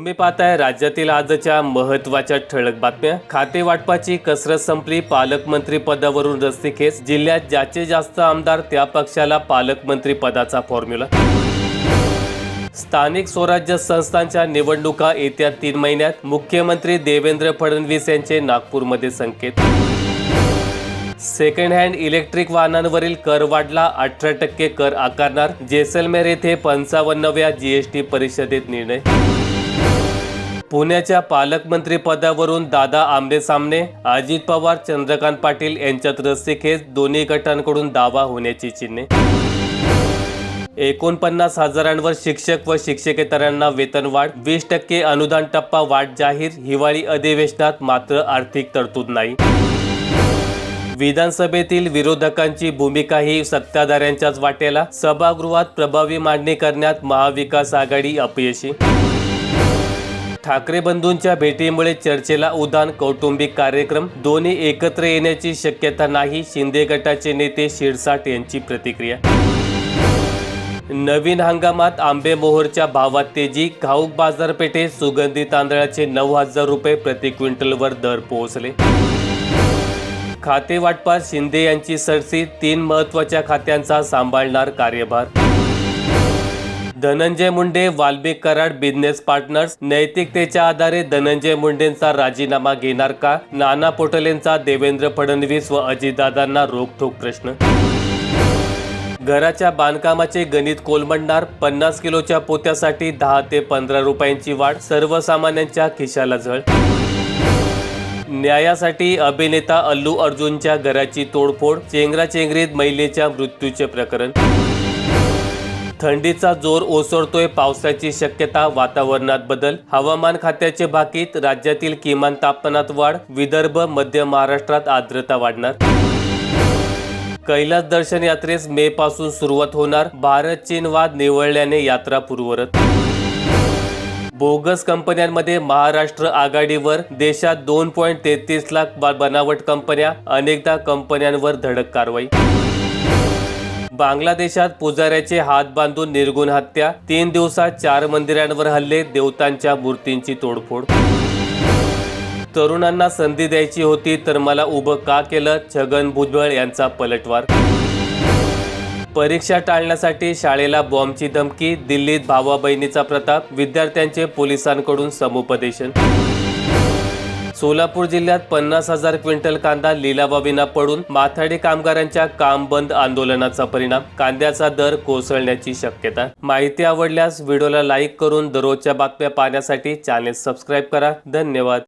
तुम्ही पाहताय राज्यातील आजच्या महत्त्वाच्या ठळक बातम्या. खाते वाटपाची कसरत संपली. पालकमंत्री पदावरून रस्तीखेच जिल्ह्यात ज्याचे जास्त आमदार त्या पक्षाला पालकमंत्री पदाचा फॉर्म्युला स्थानिक स्वराज्य संस्थांच्या निवडणुका येत्या तीन महिन्यात. मुख्यमंत्री देवेंद्र फडणवीस यांचे नागपूरमध्ये संकेत. सेकंड हँड इलेक्ट्रिक वाहनांवरील कर वाढला. अठरा टक्के कर आकारणार. जेसलमेर येथे पंचावन्नव्या जीएसटी परिषदेत निर्णय. पुण्याच्या पालकमंत्री पदावरून दादा आंबे सामने अजित पवार चंद्रकांत पाटील यांच्यात रस्सीखेच दोन्ही गटांकडून दावा होण्याची चिन्हे. एकोणपन्नास हजारांवर शिक्षक व शिक्षकेतरांना वेतनवाढ वीस टक्के अनुदान टप्पा वाढ जाहीर हिवाळी अधिवेशनात मात्र आर्थिक तरतूद नाही. विधानसभेतील विरोधकांची भूमिकाही सत्ताधाऱ्यांच्याच वाटेला सभागृहात प्रभावी मांडणी करण्यात महाविकास आघाडी अपयशी. ठाकरे बंधूंच्या भेटीमुळे चर्चेला उदान कौटुंबिक कार्यक्रम दोन्ही एकत्र येण्याची शक्यता नाही शिंदे गटाचे नेते शिरसाट यांची प्रतिक्रिया. नवीन हंगामात आंबे मोहरच्या भावात तेजी घाऊक बाजारपेठेत सुगंधी तांदळाचे नऊ हजार रुपये प्रति क्विंटलवर दर पोहोचले. खाते वाटपात शिंदे यांची सरसी तीन महत्त्वाच्या खात्यांचा सांभाळणार कार्यभार धनंजय मुंडे वाल्मिक कराड बिझनेस पार्टनर्स नैतिकतेच्या आधारे धनंजय मुंडेंचा राजीनामा घेणार का? नाना पोटलेंचा देवेंद्र फडणवीस व अजितदादांना रोखठोक प्रश्न. घराच्या बांधकामाचे गणित कोलमडणार पन्नास किलोच्या पोत्यासाठी दहा ते पंधरा रुपयांची वाढ सर्वसामान्यांच्या खिशाला झळ. न्यायासाठी अभिनेता अल्लू अर्जुनच्या घराची तोडफोड चेंगराचेंगरीत महिलेच्या मृत्यूचे प्रकरण. थंडीचा जोर ओसरतोय पावसाची शक्यता वातावरणात बदल. हवामान खात्याचे भाकीत राज्यातील किमान तापमानात वाढ विदर्भ मध्य महाराष्ट्रात आर्द्रता वाढणार. कैलास दर्शन यात्रेस मे पासून सुरुवात होणार भारत चीन वाद निवळल्याने यात्रा पूर्वरत बोगस कंपन्यांमध्ये महाराष्ट्र आघाडीवर देशात दोन पॉईंट तेहतीस लाख बनावट कंपन्या अनेकदा कंपन्यांवर धडक कारवाई. बांगलादेशात पुजाऱ्याचे हात बांधून निर्गुण हत्या तीन दिवसात चार मंदिरांवर हल्ले देवतांच्या मूर्तींची तोडफोड. तरुणांना संधी द्यायची होती तर मला उभं का केलं? छगन भुजबळ यांचा पलटवार. परीक्षा टाळण्यासाठी शाळेला बॉम्बची धमकी दिल्लीत भावा बहिणीचा प्रताप विद्यार्थ्यांचे पोलिसांकडून समुपदेशन. सोलापूर जिल्ह्यात पन्नास हजार क्विंटल कांदा लिलावाविना पडून माथाडी कामगारांच्या काम बंद आंदोलनाचा परिणाम. कांद्याचा दर कोसळण्याची शक्यता. माहिती आवडल्यास व्हिडिओला लाईक करून दररोजच्या बातम्या पाहण्यासाठी चॅनेल सबस्क्राईब करा. धन्यवाद.